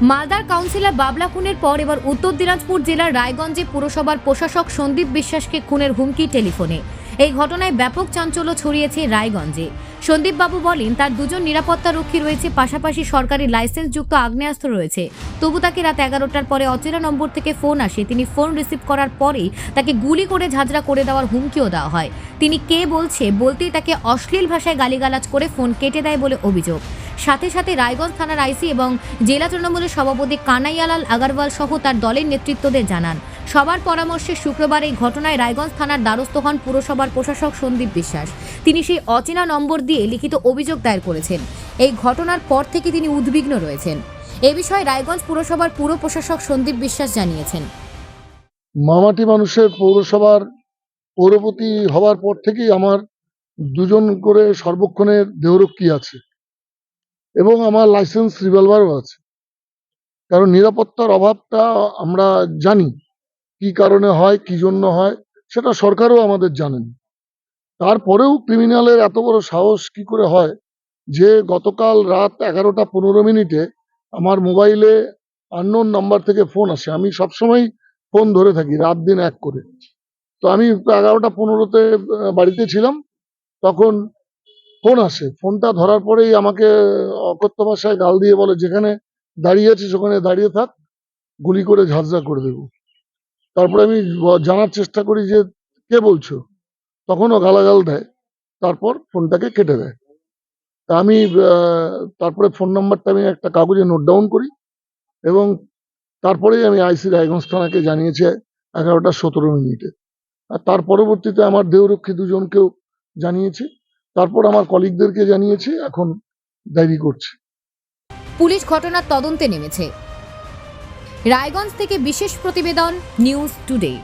মালদার কাউন্সিলর বাবলা খুনের পর এবার উত্তর দিনাজপুর জেলার রায়গঞ্জে পুরসভার প্রশাসক সন্দীপ বিশ্বাসকে খুনের হুমকি টেলিফোনে। এই ঘটনায় ব্যাপক চাঞ্চল্য ছড়িয়েছে রায়গঞ্জে। সন্দীপ বাবু বলেন, তার দুজন নিরাপত্তা রক্ষী রয়েছে, পাশাপাশি সরকারি লাইসেন্সযুক্ত আগ্নেয়াস্ত্র রয়েছে। তবু তাকে রাত এগারোটার পরে অচেনা নম্বর থেকে ফোন আসে। তিনি ফোন রিসিভ করার পরেই তাকে গুলি করে ঝাঁঝরা করে দেওয়ার হুমকিও দেওয়া হয়। তিনি কে বলছে বলতেই তাকে অশ্লীল ভাষায় গালিগালাজ করে ফোন কেটে দেয় বলে অভিযোগ। সাথে সাথে রায়গঞ্জ থানার আইসি এবং জেলা তৃণমূলের সভাপতি কানাইয়ালাল আগারওয়াল সহ তার দলের নেতৃত্বদের জানান। সবার পরামর্শে শুক্রবার এই ঘটনায় রায়গঞ্জ থানার দ্বারস্থ হন পুরসভার প্রশাসক সন্দীপ বিশ্বাস। তিনি সেই অচেনা নম্বর দিয়ে লিখিত অভিযোগ দায়ের করেছেন। এই ঘটনার পর থেকে তিনি উদ্বিগ্ন রয়েছেন। এ বিষয়ে রায়গঞ্জ পুরসভার পুর প্রশাসক সন্দীপ বিশ্বাস জানিয়েছেন। মামাটি মানুষের পৌরসভার পৌরপতি হওয়ার পর থেকেই আমার দুজন করে সর্বক্ষণের দেহরক্ষী আছে। এবং আমার লাইসেন্স রিভলভারও আছে। কারণ নিরাপত্তার অভাবটা আমরা জানি। কি কারণে হয়, কি জন্য হয়, সেটা সরকারও আমাদের জানেন। তারপরেও ক্রিমিনালের এত বড় সাহস কি করে হয় যে, গতকাল রাত এগারোটা পনেরো মিনিটে আমার মোবাইলে আননোন নাম্বার থেকে ফোন আসে। আমি সবসময় ফোন ধরে থাকি, রাত দিন এক করে। তো আমি এগারোটা পনেরোতে বাড়িতে ছিলাম। তখন ফোন আসে। ফোনটা ধরার পরেই আমাকে অকথ্য ভাষায় গাল দিয়ে বলে, যেখানে দাঁড়িয়ে আছিস ওখানে দাঁড়িয়ে থাক, গুলি করে ঝাঁঝরা করে দেবো। তারপরে আমি জানার চেষ্টা করি যে, কে বলছো? তখনও গালাগাল দেয়। তারপর ফোনটাকে কেটে দেয়। তা আমি তারপরে ফোন নাম্বারটা আমি একটা কাগজে নোট ডাউন করি এবং তারপরেই আমি আইসি রায়গঞ্জ থানাকে জানিয়েছি এগারোটা সতেরো মিনিটে। আর তার পরবর্তীতে আমার দেহরক্ষী দুজনকেও জানিয়েছি। তারপর আমার কলিগদেরকে জানিয়েছি, এখন ডায়েরি করছি। পুলিশ ঘটনার তদন্তে নেমেছে। রায়গঞ্জ থেকে বিশেষ প্রতিবেদন, নিউজ টুডে।